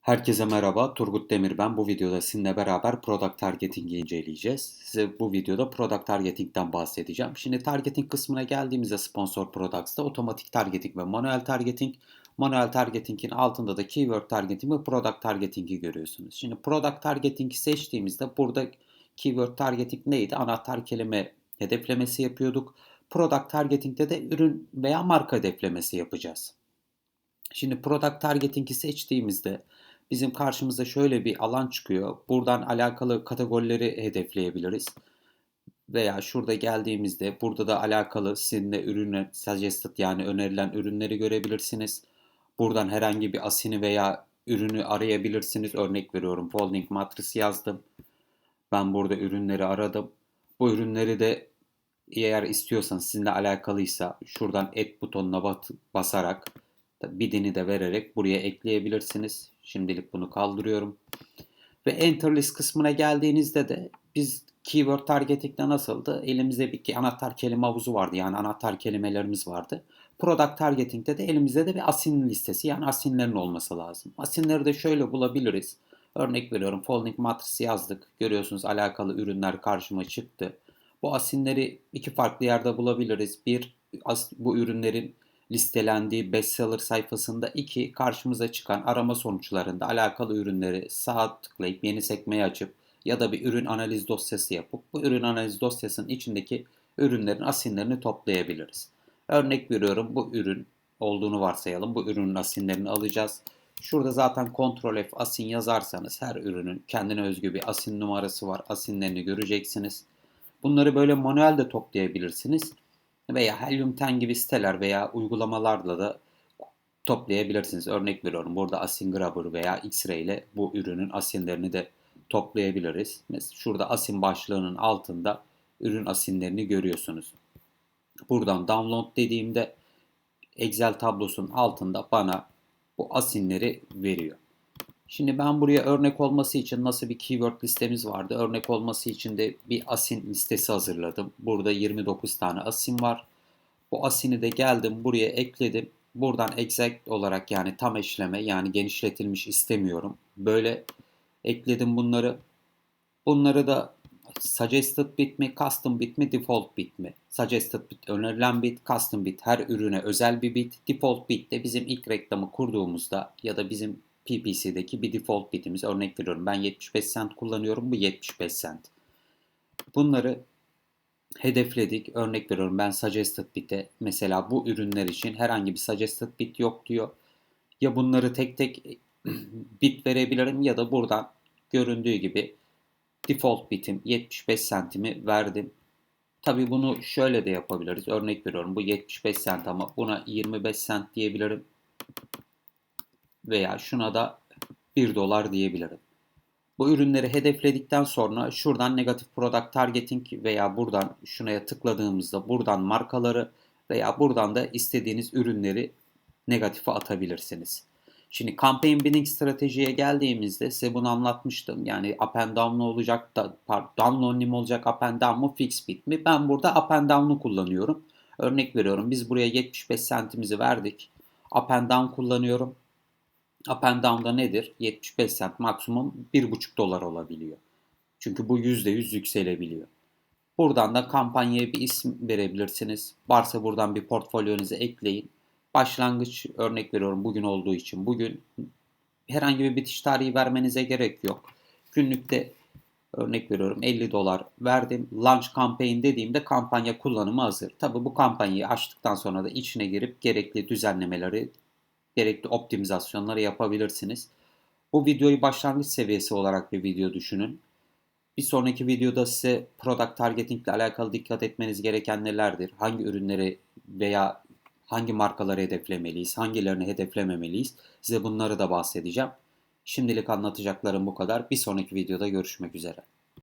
Herkese merhaba, Turgut Demir ben. Bu videoda sizinle beraber Product Targeting'i inceleyeceğiz. Size bu videoda Product Targeting'den bahsedeceğim. Şimdi Targeting kısmına geldiğimizde Sponsor Products'ta otomatik targeting ve manuel targeting. Manuel targeting'in altında da Keyword Targeting ve Product Targeting'i görüyorsunuz. Şimdi Product Targeting'i seçtiğimizde burada Keyword Targeting neydi? Anahtar kelime hedeflemesi yapıyorduk. Product Targeting'de de ürün veya marka hedeflemesi yapacağız. Şimdi Product Targeting'i seçtiğimizde bizim karşımıza şöyle bir alan çıkıyor. Buradan alakalı kategorileri hedefleyebiliriz. Veya şurada geldiğimizde burada da alakalı sizinle ürünler suggested yani önerilen ürünleri görebilirsiniz. Buradan herhangi bir asini veya ürünü arayabilirsiniz. Örnek veriyorum folding matrix yazdım. Ben burada ürünleri aradım. Bu ürünleri de eğer istiyorsanız sizinle alakalıysa şuradan add butonuna basarak bidini de vererek buraya ekleyebilirsiniz. Şimdilik bunu kaldırıyorum. Ve enter list kısmına geldiğinizde de biz keyword targeting'de nasıldı? Elimizde bir anahtar kelime havuzu vardı. Yani anahtar kelimelerimiz vardı. Product targeting'de de elimizde de bir asin listesi yani asinlerin olması lazım. Asinleri de şöyle bulabiliriz. Örnek veriyorum folding matrix yazdık. Görüyorsunuz alakalı ürünler karşıma çıktı. Bu asinleri iki farklı yerde bulabiliriz. Bir bu ürünlerin listelendiği bestseller sayfasında iki karşımıza çıkan arama sonuçlarında alakalı ürünleri sağ tıklayıp yeni sekmeyi açıp ya da bir ürün analiz dosyası yapıp bu ürün analiz dosyasının içindeki ürünlerin asinlerini toplayabiliriz. Örnek veriyorum bu ürün olduğunu varsayalım. Bu ürünün asinlerini alacağız. Şurada zaten Ctrl F asin yazarsanız her ürünün kendine özgü bir asin numarası var. Asinlerini göreceksiniz. Bunları böyle manuel de toplayabilirsiniz veya Helium 10 gibi siteler veya uygulamalarla da toplayabilirsiniz. Örnek veriyorum burada Asin Grabber veya X-Ray ile bu ürünün asinlerini de toplayabiliriz. Mesela şurada asin başlığının altında ürün asinlerini görüyorsunuz. Buradan download dediğimde Excel tablosunun altında bana bu asinleri veriyor. Şimdi ben buraya örnek olması için nasıl bir keyword listemiz vardı? Örnek olması için de bir asin listesi hazırladım. Burada 29 tane asin var. Bu asini de geldim buraya ekledim. Buradan exact olarak yani tam eşleme yani genişletilmiş istemiyorum. Böyle ekledim bunları. Bunları da suggested bit mi, custom bit mi, default bit mi? Suggested bit önerilen bit, custom bit her ürüne özel bir bit. Default bit de bizim ilk reklamı kurduğumuzda ya da bizim PPC'deki bir default bitimiz. Örnek veriyorum ben 75 cent kullanıyorum bu 75 cent. Bunları hedefledik. Örnek veriyorum ben suggested bit'e mesela bu ürünler için herhangi bir suggested bit yok diyor. Ya bunları tek tek bit verebilirim ya da buradan göründüğü gibi default bitim 75 centimi verdim. Tabi bunu şöyle de yapabiliriz. Örnek veriyorum bu 75 cent ama buna 25 cent diyebilirim veya şuna da 1 dolar diyebilirim. Bu ürünleri hedefledikten sonra şuradan negatif product targeting veya buradan şunaya tıkladığımızda buradan markaları veya buradan da istediğiniz ürünleri negatife atabilirsiniz. Şimdi campaign bidding stratejiye geldiğimizde size bunu anlatmıştım. Yani up and down mı olacak da down only mi olacak up and down mu fix bit mi? Ben burada up and down'u kullanıyorum. Örnek veriyorum biz buraya 75 centimizi verdik. Up and down kullanıyorum. Up and down'da nedir? 75 cent maksimum 1,5 dolar olabiliyor. Çünkü bu %100 yükselebiliyor. Buradan da kampanyaya bir isim verebilirsiniz. Varsa buradan bir portfolyonuza ekleyin. Başlangıç örnek veriyorum bugün olduğu için. Bugün herhangi bir bitiş tarihi vermenize gerek yok. Günlükte örnek veriyorum 50 dolar verdim. Launch campaign dediğimde kampanya kullanımı hazır. Tabi bu kampanyayı açtıktan sonra da içine girip gerekli düzenlemeleri gerekli optimizasyonları yapabilirsiniz. Bu videoyu başlangıç seviyesi olarak bir video düşünün. Bir sonraki videoda size product targeting ile alakalı dikkat etmeniz gereken nelerdir? Hangi ürünleri veya hangi markaları hedeflemeliyiz? Hangilerini hedeflememeliyiz? Size bunları da bahsedeceğim. Şimdilik anlatacaklarım bu kadar. Bir sonraki videoda görüşmek üzere.